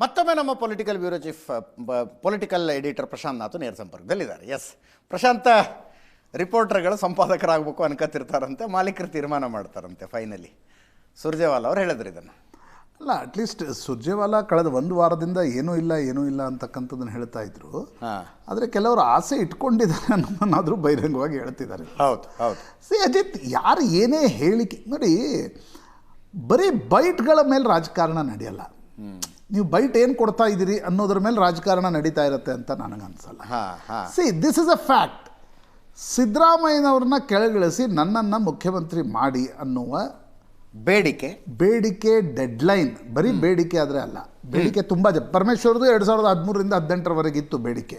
ಮತ್ತೊಮ್ಮೆ ನಮ್ಮ political bureau chief political editor Prashanth Natu ನೇರ ಸಂಪರ್ಕದಲ್ಲಿದ್ದಾರೆ. ಎಸ್ ಪ್ರಶಾಂತ ರಿಪೋರ್ಟರ್ಗಳು ಸಂಪಾದಕರಾಗಬೇಕು ಅನ್ಕೋತಿರ್ತಾರಂತೆ ಮಾಲೀಕರು ತೀರ್ಮಾನ ಮಾಡ್ತಾರಂತೆ ಫೈನಲಿ ಸುರ್ಜೇವಾಲ ಅವ್ರು ಹೇಳಿದ್ರು ಇದನ್ನು. ಅಲ್ಲ ಅಟ್ಲೀಸ್ಟ್ ಸುರ್ಜೇವಾಲ ಕಳೆದ ಒಂದು ವಾರದಿಂದ ಏನೂ ಇಲ್ಲ ಏನೂ ಇಲ್ಲ ಅಂತಕ್ಕಂಥದ್ದನ್ನು ಹೇಳ್ತಾ ಇದ್ರು. ಆದರೆ ಕೆಲವರು ಆಸೆ ಇಟ್ಕೊಂಡಿದ್ದಾರೆ ಅನ್ನೋದನ್ನಾದರೂ ಬಹಿರಂಗವಾಗಿ ಹೇಳ್ತಿದ್ದಾರೆ. ಹೌದು ಹೌದು. ಸಿ ಅಜಿತ್ ಯಾರು ಏನೇ ಹೇಳಿಕೆ ನೋಡಿ ಬರೀ ಬೈಟ್ಗಳ ಮೇಲೆ ರಾಜಕಾರಣ ನಡೆಯಲ್ಲ. ನೀವು ಬೈಟ್ ಏನು ಕೊಡ್ತಾ ಇದ್ದೀರಿ ಅನ್ನೋದ್ರ ಮೇಲೆ ರಾಜಕಾರಣ ನಡೀತಾ ಇರುತ್ತೆ ಅಂತ ನನಗೆ ಅನ್ಸಲ್ಲ. ಹಾಂ ಹಾಂ. See this is a fact ಸಿದ್ದರಾಮಯ್ಯನವ್ರನ್ನ ಕೆಳಗಿಳಿಸಿ ನನ್ನನ್ನು ಮುಖ್ಯಮಂತ್ರಿ ಮಾಡಿ ಅನ್ನುವ ಬೇಡಿಕೆ. ಬೇಡಿಕೆ ಡೆಡ್ಲೈನ್ ಬರೀ ಬೇಡಿಕೆ ಆದರೆ ಅಲ್ಲ. ಬೇಡಿಕೆ ತುಂಬ ಜ ಪರಮೇಶ್ವರ್ದು ಎರಡು ಸಾವಿರದ ಹದಿಮೂರರಿಂದ ಹದಿನೆಂಟರವರೆಗೆ ಇತ್ತು ಬೇಡಿಕೆ.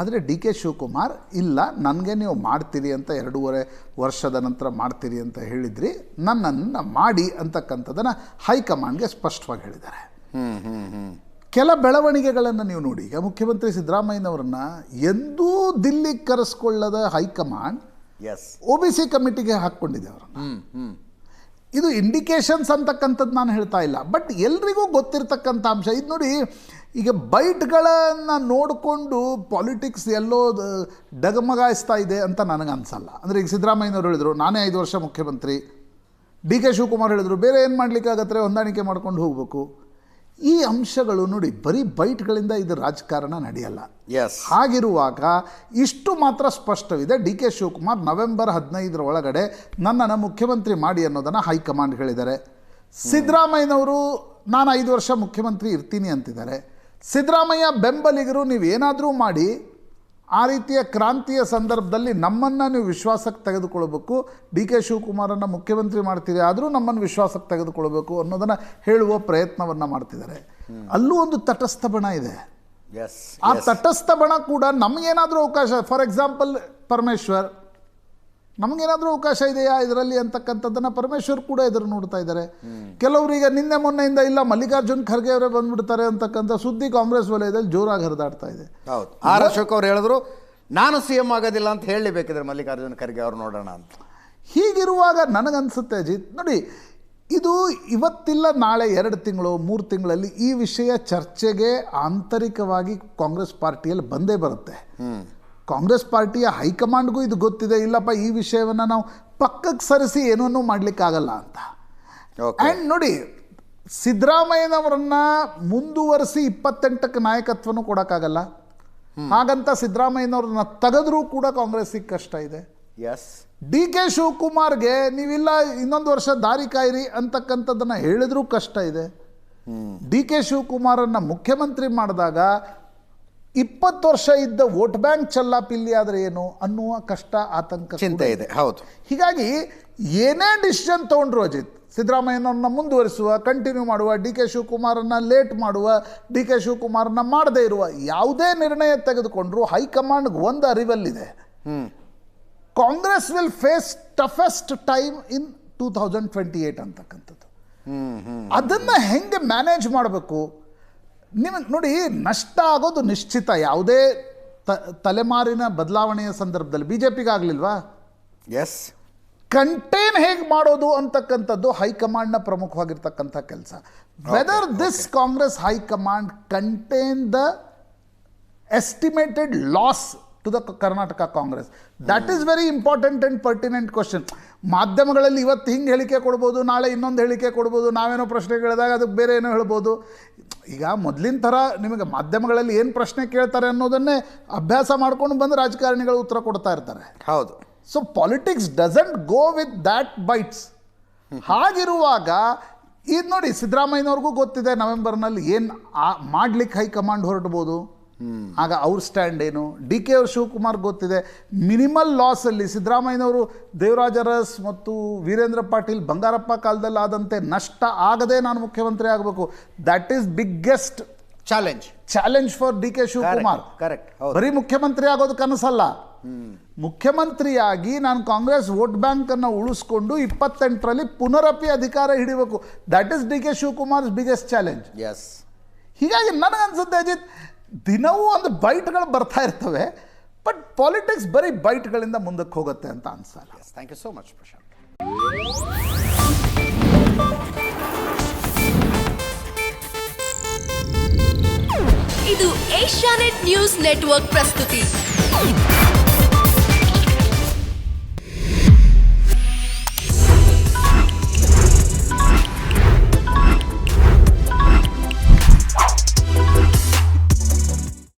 ಆದರೆ ಡಿ ಕೆ ಶಿವಕುಮಾರ್ ಇಲ್ಲ ನನಗೆ ನೀವು ಮಾಡ್ತೀರಿ ಅಂತ ಎರಡೂವರೆ ವರ್ಷದ ನಂತರ ಮಾಡ್ತೀರಿ ಅಂತ ಹೇಳಿದ್ರಿ ನನ್ನನ್ನು ಮಾಡಿ ಅಂತಕ್ಕಂಥದ್ದನ್ನು ಹೈಕಮಾಂಡ್ಗೆ ಸ್ಪಷ್ಟವಾಗಿ ಹೇಳಿದ್ದಾರೆ. ಕೆಲ ಬೆಳವಣಿಗೆಗಳನ್ನು ನೀವು ನೋಡಿ. ಈಗ ಮುಖ್ಯಮಂತ್ರಿ ಸಿದ್ದರಾಮಯ್ಯನವರನ್ನ ಎಂದೂ Delhi ಕರೆಸ್ಕೊಳ್ಳದ high command S O B C ಕಮಿಟಿಗೆ ಹಾಕ್ಕೊಂಡಿದೆ ಅವರನ್ನು. ಹ್ಞೂ ಹ್ಞೂ ಇದು ಇಂಡಿಕೇಶನ್ಸ್ ಅಂತಕ್ಕಂಥದ್ದು ನಾನು ಹೇಳ್ತಾ ಇಲ್ಲ. ಬಟ್ ಎಲ್ರಿಗೂ ಗೊತ್ತಿರತಕ್ಕಂಥ ಅಂಶ. ಇದು ನೋಡಿ ಈಗ ಬೈಟ್ಗಳನ್ನು ನೋಡಿಕೊಂಡು ಪಾಲಿಟಿಕ್ಸ್ ಎಲ್ಲೋ ಡಗಮಗಾಯಿಸ್ತಾ ಇದೆ ಅಂತ ನನಗೆ ಅನ್ಸಲ್ಲ ಅಂದರೆ ಈಗ ಸಿದ್ದರಾಮಯ್ಯನವರು ಹೇಳಿದರು ನಾನೇ ಐದು ವರ್ಷ ಮುಖ್ಯಮಂತ್ರಿ. ಡಿ ಕೆ ಶಿವಕುಮಾರ್ ಹೇಳಿದರು ಬೇರೆ ಏನು ಮಾಡಲಿಕ್ಕಾಗತ್ತೆ? ಹೊಂದಾಣಿಕೆ ಮಾಡ್ಕೊಂಡು ಹೋಗಬೇಕು. ಈ ಅಂಶಗಳು ನೋಡಿ ಬರೀ ಬೈಟ್ಗಳಿಂದ ಇದು ರಾಜಕಾರಣ ನಡೆಯಲ್ಲ. ಎಸ್ ಹಾಗಿರುವಾಗ ಇಷ್ಟು ಮಾತ್ರ ಸ್ಪಷ್ಟವಿದೆ. ಡಿ ಕೆ ಶಿವಕುಮಾರ್ ನವೆಂಬರ್ ಹದಿನೈದರ ಒಳಗಡೆ ನನ್ನನ್ನು ಮುಖ್ಯಮಂತ್ರಿ ಮಾಡಿ ಅನ್ನೋದನ್ನು ಹೈಕಮಾಂಡ್ ಹೇಳಿದ್ದಾರೆ. ಸಿದ್ದರಾಮಯ್ಯನವರು ನಾನು ಐದು ವರ್ಷ ಮುಖ್ಯಮಂತ್ರಿ ಇರ್ತೀನಿ ಅಂತಿದ್ದಾರೆ. ಸಿದ್ದರಾಮಯ್ಯ ಬೆಂಬಲಿಗರು ನೀವು ಏನಾದರೂ ಮಾಡಿ ಆ ರೀತಿಯ ಕ್ರಾಂತಿಯ ಸಂದರ್ಭದಲ್ಲಿ ನಮ್ಮನ್ನು ನೀವು ವಿಶ್ವಾಸಕ್ಕೆ ತೆಗೆದುಕೊಳ್ಬೇಕು. ಡಿ ಕೆ ಶಿವಕುಮಾರನ್ನು ಮುಖ್ಯಮಂತ್ರಿ ಮಾಡ್ತೀರಿ ಆದರೂ ನಮ್ಮನ್ನು ವಿಶ್ವಾಸಕ್ಕೆ ತೆಗೆದುಕೊಳ್ಬೇಕು ಅನ್ನೋದನ್ನು ಹೇಳುವ ಪ್ರಯತ್ನವನ್ನು ಮಾಡ್ತಿದ್ದಾರೆ. ಅಲ್ಲೂ ಒಂದು ತಟಸ್ಥ ಬಣ ಇದೆ. ಆ ತಟಸ್ಥ ಬಣ ಕೂಡ ನಮಗೇನಾದರೂ ಅವಕಾಶ ಫಾರ್ ಎಕ್ಸಾಂಪಲ್ ಪರಮೇಶ್ವರ್ ನಮಗೇನಾದರೂ ಅವಕಾಶ ಇದೆಯಾ ಇದರಲ್ಲಿ ಅಂತಕ್ಕಂಥದ್ದನ್ನು ಪರಮೇಶ್ವರ್ ಕೂಡ ಎದುರು ನೋಡ್ತಾ ಇದ್ದಾರೆ. ಕೆಲವರು ಈಗ ನಿನ್ನೆ ಮೊನ್ನೆಯಿಂದ ಇಲ್ಲ ಮಲ್ಲಿಕಾರ್ಜುನ್ ಖರ್ಗೆ ಅವರೇ ಬಂದ್ಬಿಡ್ತಾರೆ ಅಂತಕ್ಕಂಥ ಸುದ್ದಿ ಕಾಂಗ್ರೆಸ್ ವಲಯದಲ್ಲಿ ಜೋರಾಗಿ ಹರಿದಾಡ್ತಾ ಇದೆ. ಹೌದು. ಆರ್ ಅಶೋಕ್ ಅವ್ರು ಹೇಳಿದ್ರು ನಾನು ಸಿ ಎಂ ಆಗೋದಿಲ್ಲ ಅಂತ ಹೇಳಿ ಬೇಕಿದ್ರೆ ಮಲ್ಲಿಕಾರ್ಜುನ ಖರ್ಗೆ ಅವ್ರು ನೋಡೋಣ ಅಂತ. ಹೀಗಿರುವಾಗ ನನಗನ್ಸುತ್ತೆ ಅಜಿತ್ ನೋಡಿ ಇದು ಇವತ್ತಿಲ್ಲ ನಾಳೆ ಎರಡು ತಿಂಗಳು ಮೂರು ತಿಂಗಳಲ್ಲಿ ಈ ವಿಷಯ ಚರ್ಚೆಗೆ ಆಂತರಿಕವಾಗಿ ಕಾಂಗ್ರೆಸ್ ಪಾರ್ಟಿಯಲ್ಲಿ ಬಂದೇ ಬರುತ್ತೆ. ಕಾಂಗ್ರೆಸ್ ಪಾರ್ಟಿಯ ಹೈಕಮಾಂಡ್ಗೂ ಇದು ಗೊತ್ತಿದೆ ಇಲ್ಲಪ್ಪ ಈ ವಿಷಯವನ್ನು ನಾವು ಪಕ್ಕಕ್ಕೆ ಸರಿಸಿ ಏನನ್ನೂ ಮಾಡಲಿಕ್ಕಾಗಲ್ಲ ಅಂತ. ಓಕೆ ಆ್ಯಂಡ್ ನೋಡಿ ಸಿದ್ದರಾಮಯ್ಯನವರನ್ನ ಮುಂದುವರಿಸಿ ಇಪ್ಪತ್ತೆಂಟಕ್ಕೆ ನಾಯಕತ್ವನೂ ಕೊಡೋಕ್ಕಾಗಲ್ಲ. ಹಾಗಂತ ಸಿದ್ದರಾಮಯ್ಯನವ್ರನ್ನ ತೆಗೆದ್ರೂ ಕೂಡ ಕಾಂಗ್ರೆಸ್ಸಿಗೆ ಕಷ್ಟ ಇದೆ. ಎಸ್ ಡಿ ಕೆ ಶಿವಕುಮಾರ್ಗೆ ನೀವಿಲ್ಲ ಇನ್ನೊಂದು ವರ್ಷ ದಾರಿ ಕಾಯಿರಿ ಅಂತಕ್ಕಂಥದ್ದನ್ನು ಹೇಳಿದ್ರೂ ಕಷ್ಟ ಇದೆ. ಡಿ ಕೆ ಶಿವಕುಮಾರನ್ನು ಮುಖ್ಯಮಂತ್ರಿ ಮಾಡಿದಾಗ ಇಪ್ಪತ್ತು ವರ್ಷ ಇದ್ದ ವೋಟ್ ಬ್ಯಾಂಕ್ ಚಲ್ಲಾಪಿಲ್ಲಿ ಆದರೆ ಏನು? ಅನ್ನುವ ಕಷ್ಟ ಆತಂಕ ಚಿಂತೆ ಇದೆ. ಹೌದು. ಹೀಗಾಗಿ ಏನೇ ಡಿಸಿಷನ್ ತೊಗೊಂಡ್ರು ಅಜಿತ್ ಸಿದ್ದರಾಮಯ್ಯನವ್ರನ್ನ ಮುಂದುವರಿಸುವ ಕಂಟಿನ್ಯೂ ಮಾಡುವ ಡಿ ಕೆ ಶಿವಕುಮಾರನ್ನ ಲೇಟ್ ಮಾಡುವ ಡಿ ಕೆ ಶಿವಕುಮಾರನ್ನ ಮಾಡದೇ ಇರುವ ಯಾವುದೇ ನಿರ್ಣಯ ತೆಗೆದುಕೊಂಡ್ರು ಹೈಕಮಾಂಡ್ಗೆ ಒಂದು ಅರಿವಲ್ಲಿದೆ. Congress will face toughest time in two thousand twenty eight ಅಂತಕ್ಕಂಥದ್ದು ಅದನ್ನು ಹೆಂಗೆ ಮ್ಯಾನೇಜ್ ಮಾಡಬೇಕು? ನಿಮಗೆ ನೋಡಿ ನಷ್ಟ ಆಗೋದು ನಿಶ್ಚಿತ. ಯಾವುದೇ ತ ತಲೆಮಾರಿನ ಬದಲಾವಣೆಯ ಸಂದರ್ಭದಲ್ಲಿ ಬಿ ಜೆ ಪಿಗಾಗಲಿಲ್ವಾ ಎಸ್ ಕಂಟೇನ್ ಹೇಗೆ ಮಾಡೋದು ಅಂತಕ್ಕಂಥದ್ದು ಹೈಕಮಾಂಡ್ನ ಪ್ರಮುಖವಾಗಿರ್ತಕ್ಕಂಥ ಕೆಲಸ. Whether this Congress high command contain the estimated loss to the Karnataka Congress that is very important and pertinent question ಮಾಧ್ಯಮಗಳಲ್ಲಿ ಇವತ್ತು ಹಿಂಗೆ ಹೇಳಿಕೆ ಕೊಡ್ಬೋದು ನಾಳೆ ಇನ್ನೊಂದು ಹೇಳಿಕೆ ಕೊಡ್ಬೋದು ನಾವೇನೋ ಪ್ರಶ್ನೆ ಕೇಳಿದಾಗ ಅದಕ್ಕೆ ಬೇರೆ ಏನೋ ಹೇಳ್ಬೋದು. ಈಗ ಮೊದಲಿನ ಥರ ನಿಮಗೆ ಮಾಧ್ಯಮಗಳಲ್ಲಿ ಏನು ಪ್ರಶ್ನೆ ಕೇಳ್ತಾರೆ ಅನ್ನೋದನ್ನೇ ಅಭ್ಯಾಸ ಮಾಡ್ಕೊಂಡು ಬಂದು ರಾಜಕಾರಣಿಗಳು ಉತ್ತರ ಕೊಡ್ತಾ ಇರ್ತಾರೆ. ಹೌದು. So politics doesn't go with that bites ಹಾಗಿರುವಾಗ ಇದು ನೋಡಿ ಸಿದ್ದರಾಮಯ್ಯನವ್ರಿಗೂ ಗೊತ್ತಿದೆ ನವೆಂಬರ್ನಲ್ಲಿ ಏನು ಮಾಡ್ಲಿಕ್ಕೆ ಹೈಕಮಾಂಡ್ ಹೊರಡ್ಬೋದು? ಆಗ ಅವ್ರ ಸ್ಟ್ಯಾಂಡ್ ಏನು? ಡಿ ಕೆ ಅವ್ರ ಶಿವಕುಮಾರ್ ಗೊತ್ತಿದೆ. ಮಿನಿಮಲ್ ಲಾಸಲ್ಲಿ ಸಿದ್ದರಾಮಯ್ಯನವರು ದೇವರಾಜ ಅರಸ್ ಮತ್ತು ವೀರೇಂದ್ರ ಪಾಟೀಲ್ ಬಂಗಾರಪ್ಪ ಕಾಲದಲ್ಲಿ ಆದಂತೆ ನಷ್ಟ ಆಗದೆ ನಾನು ಮುಖ್ಯಮಂತ್ರಿ ಆಗಬೇಕು. That is biggest challenge challenge for D K Shivakumar. Correct ಬರೀ ಮುಖ್ಯಮಂತ್ರಿ ಆಗೋದು ಕನಸಲ್ಲ. ಮುಖ್ಯಮಂತ್ರಿಯಾಗಿ ನಾನು ಕಾಂಗ್ರೆಸ್ ವೋಟ್ ಬ್ಯಾಂಕನ್ನು ಉಳಿಸ್ಕೊಂಡು ಇಪ್ಪತ್ತೆಂಟರಲ್ಲಿ ಪುನರಪಿ ಅಧಿಕಾರ ಹಿಡಿಬೇಕು. That is D K Shivakumar biggest challenge yes ಹೀಗಾಗಿ ನನಗನ್ಸುತ್ತೆ ಅಜಿತ್ ದಿನವೂ ಒಂದು ಬೈಟ್ಗಳು ಬರ್ತಾ ಇರ್ತವೆ ಬಟ್ ಪಾಲಿಟಿಕ್ಸ್ ಬರೀ ಬೈಟ್ಗಳಿಂದ ಮುಂದಕ್ಕೆ ಹೋಗುತ್ತೆ ಅಂತ ಅನ್ಸಲ್ಲ. Thank you so much Prashanth ಇದು ಏಷ್ಯಾನೆಟ್ ನ್ಯೂಸ್ ನೆಟ್ವರ್ಕ್ ಪ್ರಸ್ತುತಿ.